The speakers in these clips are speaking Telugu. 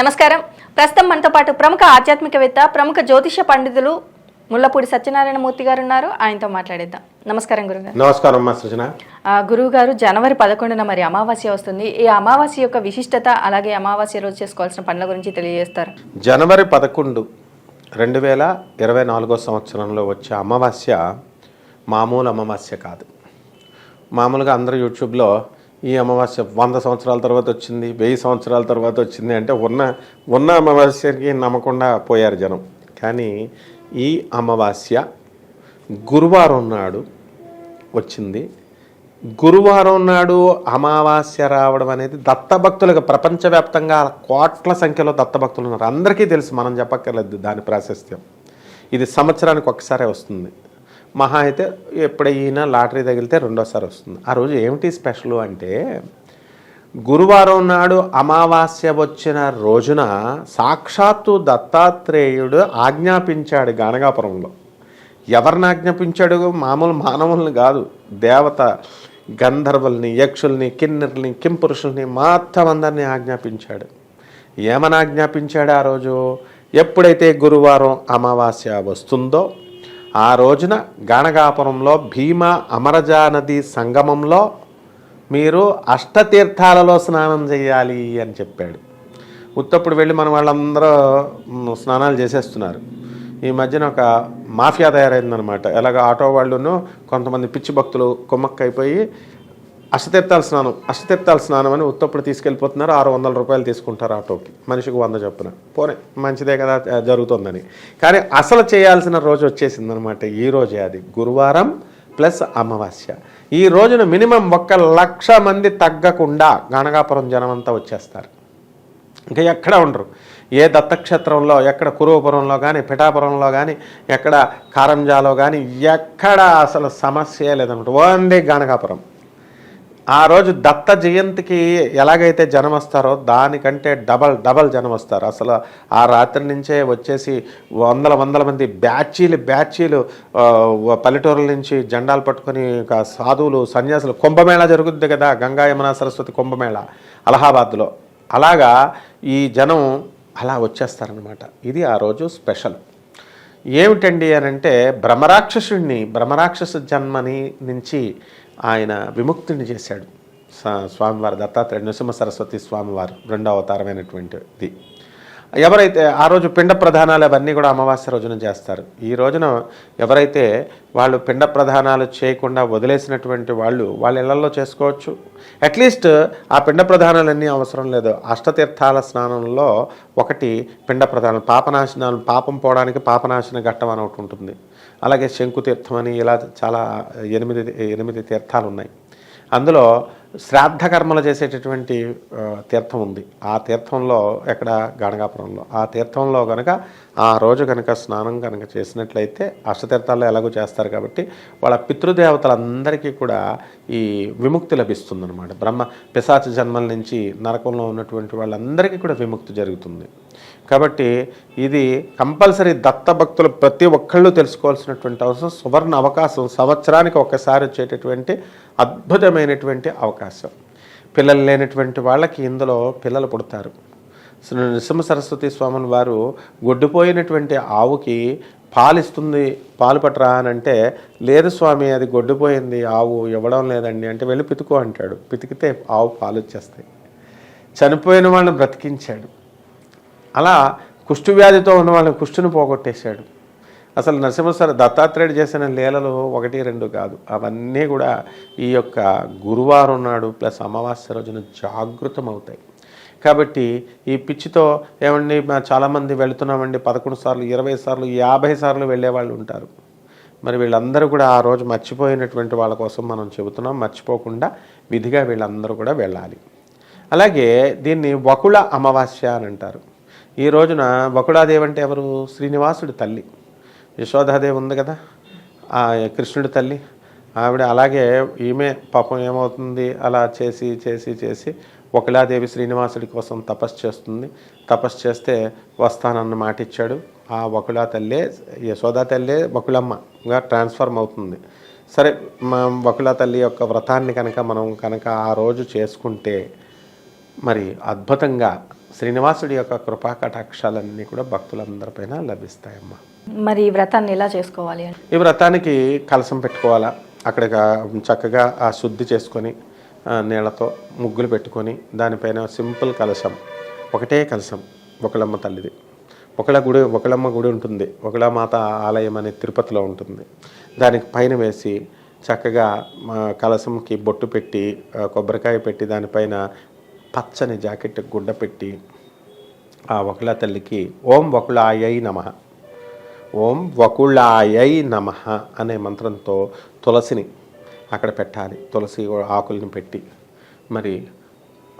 నమస్కారం. ప్రస్తుతం మనతో పాటు ప్రముఖ ఆధ్యాత్మికవేత్త ప్రముఖ జ్యోతిష పండితులు ముల్లపూడి సత్యనారాయణ మూర్తి గారు ఉన్నారు ఆయనతో మాట్లాడేద్దాం. నమస్కారం గురుగారు. నమస్కారం అమ్మా సృజన. గురువు గారు జనవరి పదకొండున మరి అమావాస్య వస్తుంది. ఈ అమావాస్య యొక్క విశిష్టత అలాగే అమావాస్య రోజు చేసుకోవాల్సిన పనుల గురించి తెలియజేస్తారు. జనవరి పదకొండు రెండు వేల ఇరవై నాలుగో సంవత్సరంలో వచ్చే అమావాస్య మామూలు అమావాస్య కాదు. మామూలుగా అందరూ యూట్యూబ్లో ఈ అమావాస్య వంద సంవత్సరాల తర్వాత వచ్చింది వెయ్యి సంవత్సరాల తర్వాత వచ్చింది అంటే ఉన్న ఉన్న అమావాస్యకి నమ్మకుండా పోయారు జనం. కానీ ఈ అమావాస్య గురువారం నాడు వచ్చింది. గురువారం నాడు అమావాస్య రావడం అనేది దత్తభక్తులకు ప్రపంచవ్యాప్తంగా కోట్ల సంఖ్యలో దత్తభక్తులు ఉన్నారు. అందరికీ తెలుసు మనం చెప్పక్కర్లేదు దాని ప్రాశస్త్యం. ఇది సంవత్సరానికి ఒకసారే వస్తుంది. మహా అయితే ఎప్పుడైనా లాటరీ తగిలితే రెండోసారి వస్తుంది. ఆ రోజు ఏమిటి స్పెషల్ అంటే గురువారం నాడు అమావాస్య వచ్చిన రోజున సాక్షాత్తు దత్తాత్రేయుడు ఆజ్ఞాపించాడు గానగాపురంలో. ఎవరిని ఆజ్ఞాపించాడు? మామూలు మానవుల్ని కాదు. దేవత గంధర్వుల్ని యక్షుల్ని కిన్నెర్ని కింపురుషుల్ని మొత్తం అందరినీ ఆజ్ఞాపించాడు. ఏమని ఆజ్ఞాపించాడు ఆ రోజు? ఎప్పుడైతే గురువారం అమావాస్య వస్తుందో ఆ రోజున గానగాపురంలో భీమ అమరజా నది సంగమంలో మీరు అష్టతీర్థాలలో స్నానం చేయాలి అని చెప్పాడు. ఉత్తప్పుడు వెళ్ళి మన వాళ్ళందరూ స్నానాలు చేసేస్తున్నారు. ఈ మధ్యన ఒక మాఫియా తయారైందనమాట ఎలాగ ఆటో వాళ్ళును కొంతమంది పిచ్చి భక్తులు కొమ్మక్కైపోయి అష్టతీర్థాల స్నానం అష్టతీర్థాల స్నానం అని ఉత్తప్పుడు తీసుకెళ్ళిపోతున్నారు. ఆరు వందల రూపాయలు తీసుకుంటారు ఆటోకి. మనిషికి వంద చొప్పున. పోనే మంచిదే కదా జరుగుతుందని. కానీ అసలు చేయాల్సిన రోజు వచ్చేసిందనమాట ఈ రోజే అది. గురువారం ప్లస్ అమావాస్య. ఈ రోజున మినిమం ఒక్క లక్ష మంది తగ్గకుండా గణగాపురం జనమంతా వచ్చేస్తారు. ఇంకా ఎక్కడ ఉండరు. ఏ దత్తక్షేత్రంలో ఎక్కడ కురువపురంలో కానీ పిఠాపురంలో కానీ ఎక్కడ కారంజాలో కానీ ఎక్కడ అసలు సమస్య లేదన్నమాట ఓన్లీ గణగాపురం ఆ రోజు దత్త జయంతికి ఎలాగైతే జనం వస్తారో దానికంటే డబల్ డబల్ జనం వస్తారు అసలు ఆ రాత్రి నుంచే వచ్చేసి వందల వందల మంది బ్యాచీలు బ్యాచీలు పల్లెటూరుల నుంచి జెండాలు పట్టుకొని ఒక సాధువులు సన్యాసులు కుంభమేళా జరుగుద్ది కదా గంగా యమున సరస్వతి కుంభమేళా అలహాబాద్లో. అలాగా ఈ జనం అలా వచ్చేస్తారనమాట ఇది ఆ రోజు స్పెషల్. ఏమిటండి అని అంటే బ్రహ్మరాక్షసుడిని జన్మని నుంచి ఆయన విముక్తిని చేశాడు. స్వామివారు దత్తాత్రేయ నృసింహ సరస్వతి స్వామివారు రెండో అవతారమైనటువంటిది. ఎవరైతే ఆ రోజు పిండ ప్రధానాలు అవన్నీ కూడా అమావాస్య రోజున చేస్తారు. ఈ రోజున ఎవరైతే వాళ్ళు పిండ ప్రధానాలు చేయకుండా వదిలేసినటువంటి వాళ్ళు వాళ్ళ ఇళ్ళలో చేసుకోవచ్చు. అట్లీస్ట్ ఆ పిండ ప్రధానాలన్నీ అవసరం లేదు. అష్టతీర్థాల స్నానంలో ఒకటి పిండ ప్రధానం పాపనాశనాలు పాపం పోవడానికి పాపనాశన ఘట్టం అని ఒకటి ఉంటుంది. అలాగే శంకుతీర్థం అని ఇలా చాలా ఎనిమిది ఎనిమిది తీర్థాలు ఉన్నాయి అందులో శ్రాద్ధ కర్మలు చేసేటటువంటి తీర్థం ఉంది. ఆ తీర్థంలో ఎక్కడ? గణగాపురంలో. ఆ తీర్థంలో కనుక ఆ రోజు కనుక స్నానం కనుక చేసినట్లయితే అష్టతీర్థాల్లో ఎలాగో చేస్తారు కాబట్టి వాళ్ళ పితృదేవతలందరికీ కూడా ఈ విముక్తి లభిస్తుందన్నమాట. బ్రహ్మ పిశాచ జన్మల నుంచి నరకంలో ఉన్నటువంటి వాళ్ళందరికీ కూడా విముక్తి జరుగుతుంది. కాబట్టి ఇది కంపల్సరీ దత్త భక్తులు ప్రతి ఒక్కళ్ళు తెలుసుకోవాల్సినటువంటి అవసరం సువర్ణ అవకాశం సంవత్సరానికి ఒకసారి వచ్చేటటువంటి అద్భుతమైనటువంటి అవకాశం. పిల్లలు లేనటువంటి వాళ్ళకి ఇందులో పిల్లలు పుడతారు. శ్రీ నృసింహ సరస్వతి స్వామిని వారు గొడ్డుపోయినటువంటి ఆవుకి పాలిస్తుంది పాలు పట్టరా అని అంటే లేదు స్వామి అది గొడ్డుపోయింది ఆవు ఇవ్వడం లేదండి అంటే వెళ్ళి పితుకో అంటాడు. పితికితే ఆవు పాలు వచ్చేస్తాయి చనిపోయిన వాళ్ళని బ్రతికించాడు. అలా కుష్టు వ్యాధితో ఉన్న వాళ్ళని కుష్టును పోగొట్టేశాడు. అసలు నరసింహస్వామి దత్తాత్రేయుడు చేసిన లీలలు ఒకటి రెండు కాదు. అవన్నీ కూడా ఈ యొక్క గురువారం నాడు ప్లస్ అమావాస్య రోజున జాగృతం అవుతాయి కాబట్టి ఈ పిచ్చితో ఏమండి మా చాలామంది వెళుతున్నామండి పదకొండు సార్లు ఇరవై సార్లు యాభై సార్లు వెళ్ళే వాళ్ళు ఉంటారు. మరి వీళ్ళందరూ కూడా ఆ రోజు మర్చిపోయినటువంటి వాళ్ళ కోసం మనం చెబుతున్నాం. మర్చిపోకుండా విధిగా వీళ్ళందరూ కూడా వెళ్ళాలి. అలాగే దీన్ని వకుళ అమావాస్య అని అంటారు. ఈ రోజున వకుళాదేవి అంటే ఎవరు? శ్రీనివాసుడి తల్లి. యశోదాదేవి ఉంది కదా ఆ కృష్ణుడి తల్లి. ఆవిడ అలాగే ఈమె పాపం ఏమవుతుంది? అలా చేసి చేసి చేసి ఒకలాదేవి శ్రీనివాసుడి కోసం తపస్సు చేస్తుంది. తపస్సు చేస్తే వస్తానన్న మాట ఇచ్చాడు. ఆ వకులా తల్లే యశోదా తల్లే వకులమ్మగా ట్రాన్స్ఫర్మ్ అవుతుంది. సరే మా వకులా తల్లి యొక్క వ్రతాన్ని కనుక మనం కనుక ఆ రోజు చేసుకుంటే మరి అద్భుతంగా శ్రీనివాసుడి యొక్క కృపా కటాక్షాలన్నీ కూడా భక్తులందరిపైన లభిస్తాయమ్మా. మరి ఈ వ్రతాన్ని ఎలా చేసుకోవాలి? ఈ వ్రతానికి కలసం పెట్టుకోవాలా? అక్కడ చక్కగా ఆ శుద్ధి చేసుకొని నీళ్ళతో ముగ్గులు పెట్టుకొని దానిపైన సింపుల్ కలశం. ఒకటే కలశం ఒకళ్ళమ్మ తల్లిది. ఒకళ్ళ గుడి ఒకళ్ళమ్మ గుడి ఉంటుంది. ఒకళ్ళమాత ఆలయం అనే తిరుపతిలో ఉంటుంది. దానికి పైన వేసి చక్కగా కలశంకి బొట్టు పెట్టి కొబ్బరికాయ పెట్టి దానిపైన పచ్చని జాకెట్ గుడ్డ పెట్టి ఆ వకుళ తల్లికి ఓం వకుళాయై నమః. ఓం వకుళాయై నమ అనే మంత్రంతో తులసిని అక్కడ పెట్టాలి. తులసి ఆకుల్ని పెట్టి. మరి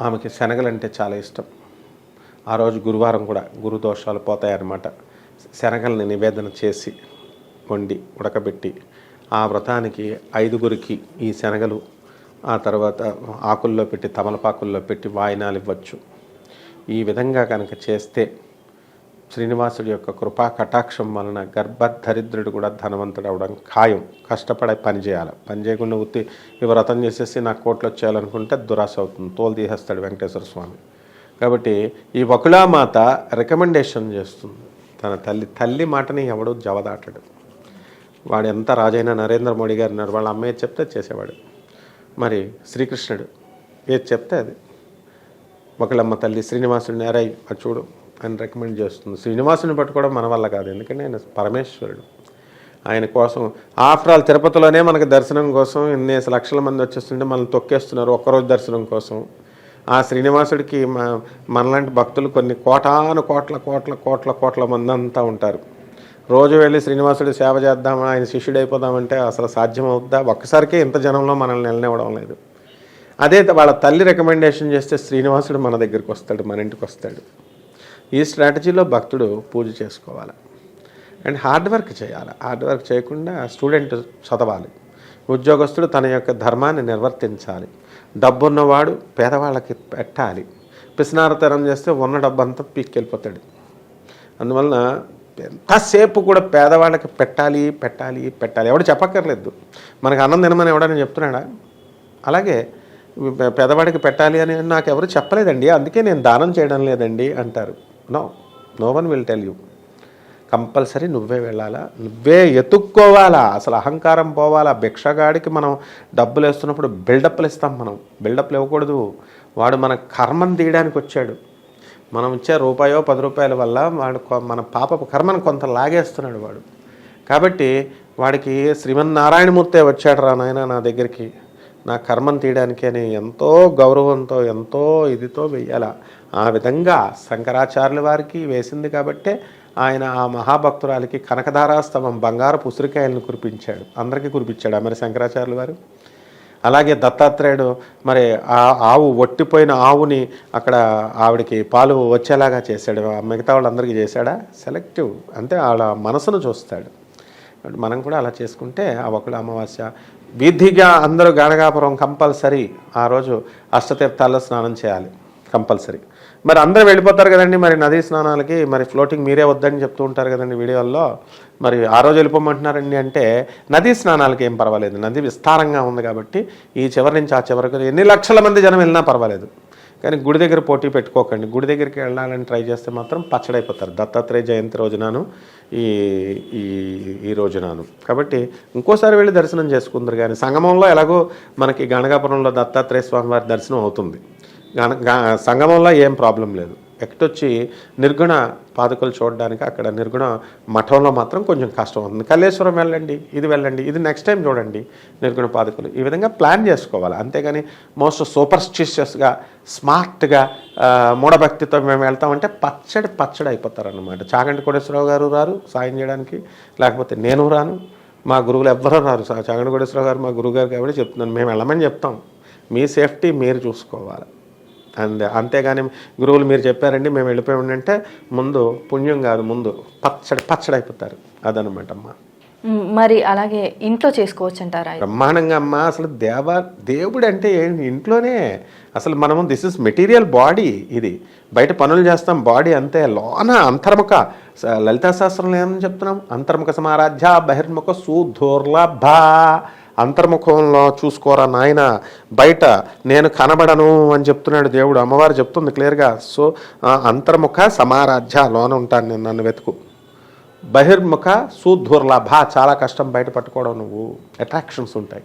ఆమెకి శనగలంటే చాలా ఇష్టం. ఆ రోజు గురువారం కూడా గురు దోషాలు పోతాయన్నమాట. శనగల్ని నివేదన చేసి వండి ఉడకబెట్టి ఆ వ్రతానికి ఐదుగురికి ఈ శనగలు ఆ తర్వాత ఆకుల్లో పెట్టి తమలపాకుల్లో పెట్టి వాయినాలు ఇవ్వచ్చు. ఈ విధంగా కనుక చేస్తే శ్రీనివాసుడి యొక్క కృపా కటాక్షం వలన గర్భదరిద్రుడు కూడా ధనవంతుడు అవడం ఖాయం. కష్టపడే పని చేయాలి. పని చేయకుండా ఉత్తి ఈ వ్రతం చేసేసి నాకు కోట్లు వచ్చేయాలనుకుంటే దురాశ అవుతుంది. తోలు తీసేస్తాడు వెంకటేశ్వర స్వామి. కాబట్టి ఈ వకుళామాత రికమెండేషన్ చేస్తుంది. తన తల్లి తల్లి మాటని ఎవడు జవదాటడు. వాడు ఎంత రాజైన నరేంద్ర మోడీ గారు వాళ్ళ అమ్మాయి చెప్తే చేసేవాడు. మరి శ్రీకృష్ణుడు ఏది చెప్తే అది. ఒకళ్ళమ్మ తల్లి శ్రీనివాసుడిని అరై అది చూడు అని రికమెండ్ చేస్తుంది. శ్రీనివాసుని పట్టుకోవడం మన వల్ల కాదు ఎందుకంటే ఆయన పరమేశ్వరుడు. ఆయన కోసం ఆఫ్టర్ ఆల్ తిరుపతిలోనే మనకి దర్శనం కోసం ఇన్ని లక్షల మంది వచ్చేస్తుంటే మనల్ని తొక్కేస్తున్నారు ఒక్కరోజు దర్శనం కోసం. ఆ శ్రీనివాసుడికి మనలాంటి భక్తులు కొన్ని కోటాను కోట్ల కోట్ల కోట్ల కోట్ల మంది అంతా ఉంటారు. రోజు వెళ్ళి శ్రీనివాసుడి సేవ చేద్దాం ఆయన శిష్యుడు అయిపోదామంటే అసలు సాధ్యం అవుద్దా ఒక్కసారికే ఇంత జనంలో మనల్ని నిలనివ్వడం లేదు. అదే వాళ్ళ తల్లి రికమెండేషన్ చేస్తే శ్రీనివాసుడు మన దగ్గరికి వస్తాడు మన ఇంటికి వస్తాడు. ఈ స్ట్రాటజీలో భక్తుడు పూజ చేసుకోవాలి. అండ్ హార్డ్ వర్క్ చేయాలి. హార్డ్ వర్క్ చేయకుండా స్టూడెంట్ చదవాలి. ఉద్యోగస్తుడు తన యొక్క ధర్మాన్ని నిర్వర్తించాలి. డబ్బున్నవాడు పేదవాళ్ళకి పెట్టాలి. పిసినారతరం చేస్తే ఉన్న డబ్బు అంతా పీక్కెళ్ళిపోతాడు. అందువలన ఎంతసేపు కూడా పేదవాళ్ళకి పెట్టాలి పెట్టాలి పెట్టాలి. ఎవడు చెప్పక్కర్లేదు. మనకు అన్నం తినమని ఎవడని చెప్తున్నాడా? అలాగే పేదవాడికి పెట్టాలి అని నాకు ఎవరు చెప్పలేదండి. అందుకే నేను దానం చేయడం లేదండి అంటారు. No no one will tell you. Compulsory నువ్వే వెళ్ళాలా? నువ్వే ఎత్తుక్కోవాలా? అసలు అహంకారం పోవాలా? భిక్షగాడికి మనం డబ్బులు వేస్తున్నప్పుడు బిల్డప్లు ఇస్తాం మనం. బిల్డప్లు ఇవ్వకూడదు. వాడు మన కర్మం తీయడానికి వచ్చాడు. మనం ఇచ్చే రూపాయో పది రూపాయల వల్ల వాడు కొ- మన పాప కర్మను కొంత లాగేస్తున్నాడు వాడు. కాబట్టి వాడికి శ్రీమన్నారాయణమూర్తే వచ్చాడు రా నాయన నా దగ్గరికి. నా కర్మను తీయడానికి అని ఎంతో గౌరవంతో ఎంతో ఇదితో వెయ్యాల. ఆ విధంగా శంకరాచార్యుల వారికి వేసింది కాబట్టే ఆయన ఆ మహాభక్తురాలికి కనకధారాస్తవం బంగారు ఉసిరికాయలను కురిపించాడు. అందరికీ కురిపించాడు మరి శంకరాచార్యుల వారు? అలాగే దత్తాత్రేయుడు మరి ఆ ఆవు ఒట్టిపోయిన ఆవుని అక్కడ ఆవిడకి పాలు వచ్చేలాగా చేశాడు. ఆ మిగతా వాళ్ళందరికీ చేశాడా? సెలెక్టివ్. అంటే వాళ్ళ మనసును చూస్తాడు. మనం కూడా అలా చేసుకుంటే ఆ ఒకళ్ళు అమావాస్య విధిగా అందరూ గణగాపురం కంపల్సరీ ఆ రోజు అష్టతీర్థాల్లో స్నానం చేయాలి. కంపల్సరీ. మరి అందరూ వెళ్ళిపోతారు కదండి మరి నదీ స్నానాలకి మరి ఫ్లోటింగ్ మీరే వద్దని చెప్తూ ఉంటారు కదండి వీడియోల్లో. మరి ఆ రోజు వెళ్ళిపోమంటున్నారండి అంటే నదీ స్నానాలకి ఏం పర్వాలేదు. నది విస్తారంగా ఉంది కాబట్టి ఈ చివరి నుంచి ఆ చివరికి ఎన్ని లక్షల మంది జనం వెళ్ళినా పర్వాలేదు. కానీ గుడి దగ్గర పోటీ పెట్టుకోకండి. గుడి దగ్గరికి వెళ్ళాలని ట్రై చేస్తే మాత్రం పచ్చడైపోతారు. దత్తాత్రేయ జయంతి రోజునాను ఈ ఈ ఈ రోజునాను. కాబట్టి ఇంకోసారి వెళ్ళి దర్శనం చేసుకుందరు కానీ సంగమంలో ఎలాగో మనకి గణగాపురంలో దత్తాత్రేయ స్వామి వారి దర్శనం అవుతుంది. సంగమంలో ఏం ప్రాబ్లం లేదు. ఎక్కడొచ్చి నిర్గుణ పాదకులు చూడడానికి అక్కడ నిర్గుణ మఠంలో మాత్రం కొంచెం కష్టం అవుతుంది. కల్లేశ్వరం వెళ్ళండి ఇది వెళ్ళండి ఇది నెక్స్ట్ టైం చూడండి నిర్గుణ పాదకులు. ఈ విధంగా ప్లాన్ చేసుకోవాలి. అంతేగాని మోస్ట్ సూపర్స్టిషియస్గా స్మార్ట్గా మూఢభక్తితో మేము వెళ్తామంటే పచ్చడి పచ్చడి అయిపోతారన్నమాట. చాగంటి కోటేశ్వరరావు గారు రారు సాయం చేయడానికి. లేకపోతే నేను రాను. మా గురువులు ఎవ్వరూ రారు. చాగంటి కోటేశ్వరరావు గారు మా గురువు గారు కాబట్టి చెప్తున్నాను. మేము వెళ్ళమని చెప్తాం. మీ సేఫ్టీ మీరు చూసుకోవాలి. అండ్ అంతేగాని గురువులు మీరు చెప్పారండి మేము వెళ్ళిపోయి ఉండంటే ముందు పుణ్యం కాదు ముందు పచ్చడి పచ్చడి అయిపోతారు. అదనమాట అమ్మ మరి అలాగే ఇంట్లో చేసుకోవచ్చు అంటారా బ్రహ్మాండంగా అమ్మ అసలు దేవ దేవుడు అంటే ఏంటి? ఇంట్లోనే అసలు మనము దిస్ ఇస్ మెటీరియల్ బాడీ ఇది. బయట పనులు చేస్తాం బాడీ అంతే. లోన అంతర్ముఖ. స- లలితా శాస్త్రంలో ఏమని చెప్తున్నాం? అంతర్ముఖ సమారాధ్య బహిర్ముఖ సుధోర్లభ అంతర్ముఖంలో చూసుకోరా నాయన బయట నేను కనబడను అని చెప్తున్నాడు దేవుడు. అమ్మవారు చెప్తుంది క్లియర్గా. సో అంతర్ముఖ సమారాధ్య లోన ఉంటాను నేను నన్ను వెతుకు. బహిర్ముఖ సుదుర్లభ చాలా కష్టం బయట పట్టుకోవడం నువ్వు. అట్రాక్షన్స్ ఉంటాయి.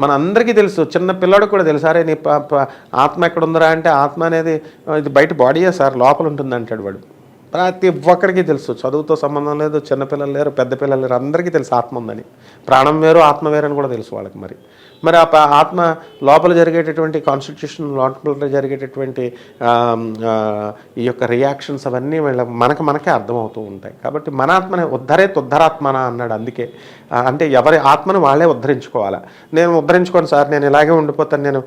మన అందరికీ తెలుసు చిన్న పిల్లడు కూడా తెలుసు నీ ప- ఆత్మ ఎక్కడ ఉందిరా అంటే ఆత్మ అనేది ఇది బయట బాడీయే సార్ లోపల ఉంటుంది అంటాడు వాడు. ప్రతి ఒక్కరికి తెలుసు. చదువుతో సంబంధం లేదు చిన్నపిల్లలు లేరు పెద్ద పిల్లలు లేరు. అందరికీ తెలుసు ఆత్మ ఉందని. ప్రాణం వేరు ఆత్మ వేరు అని కూడా తెలుసు వాళ్ళకి మరి. మరి ఆ ఆత్మ లోపల జరిగేటటువంటి కాన్స్టిట్యూషన్ లోపల జరిగేటటువంటి ఈ యొక్క రియాక్షన్స్ అవన్నీ వీళ్ళ మనకు మనకే అర్థమవుతూ ఉంటాయి. కాబట్టి మన ఆత్మనే ఉద్ధరే తుద్ధరాత్మన అన్నాడు అందుకే. అంటే ఎవరి ఆత్మను వాళ్ళే ఉద్ధరించుకోవాలి? నేను ఉద్ధరించుకోను సార్ నేను ఇలాగే ఉండిపోతాను నేను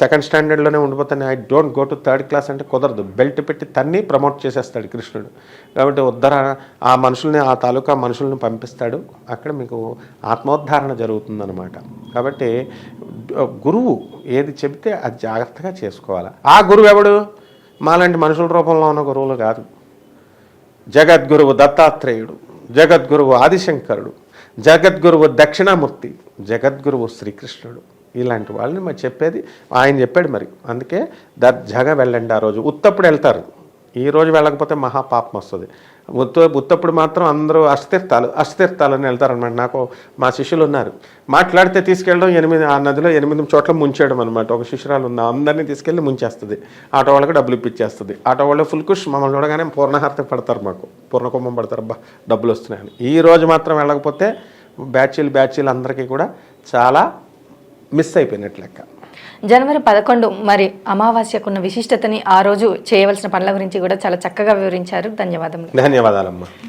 సెకండ్ స్టాండర్డ్లోనే ఉండిపోతాను I don't go to third class అంటే కుదరదు. బెల్ట్ పెట్టి తన్ని ప్రమోట్ చేసేస్తాడు కృష్ణుడు. కాబట్టి ఉద్ధర ఆ మనుషుల్ని ఆ తాలూకా మనుషుల్ని పంపిస్తాడు. అక్కడ మీకు ఆత్మోద్ధారణ జరుగుతుందన్నమాట. కాబట్టి గురువు ఏది చెబితే అది జాగ్రత్తగా చేసుకోవాలి. ఆ గురువు ఎవడు? మాలాంటి మనుషుల రూపంలో ఉన్న గురువులు కాదు. జగద్గురువు దత్తాత్రేయుడు జగద్గురువు ఆదిశంకరుడు జగద్గురువు దక్షిణామూర్తి జగద్గురువు శ్రీకృష్ణుడు. ఇలాంటి వాళ్ళని మరి చెప్పేది ఆయన చెప్పాడు మరి. అందుకే దర్జాగా వెళ్ళండి ఆ రోజు. ఉత్తప్పుడు వెళ్తారు. ఈ రోజు వెళ్ళకపోతే మహాపాపం వస్తుంది. ఉత్త ఉత్తప్పుడు మాత్రం అందరూ అస్థిర్థాలు అస్థిర్థాలని వెళ్తారనమాట నాకు మా శిష్యులు ఉన్నారు. మాట్లాడితే తీసుకెళ్ళడం ఎనిమిది ఆ నదిలో ఎనిమిది చోట్ల ముంచేయడం అనమాట ఒక శిష్యురాలు ఉన్న అందరినీ తీసుకెళ్ళి ముంచేస్తుంది. ఆటో వాళ్ళకి డబ్బులు ఇప్పించేస్తుంది ఆటో వాళ్ళు ఫుల్ కుష్ మమ్మల్ని చూడగానే పూర్ణహారతి పడతారు మాకు. పూర్ణకుంభం పడతారు అబ్బా డబ్బులు వస్తున్నాయని. ఈ రోజు మాత్రం వెళ్ళకపోతే బ్యాచీలు బ్యాచీలు అందరికీ కూడా చాలా మిస్ అయిపోయినట్లు లెక్క. జనవరి పదకొండు మరి అమావాస్యకున్న విశిష్టతని ఆ రోజు చేయవలసిన పనుల గురించి కూడా చాలా చక్కగా వివరించారు. ధన్యవాదములు. ధన్యవాదాలమ్మా.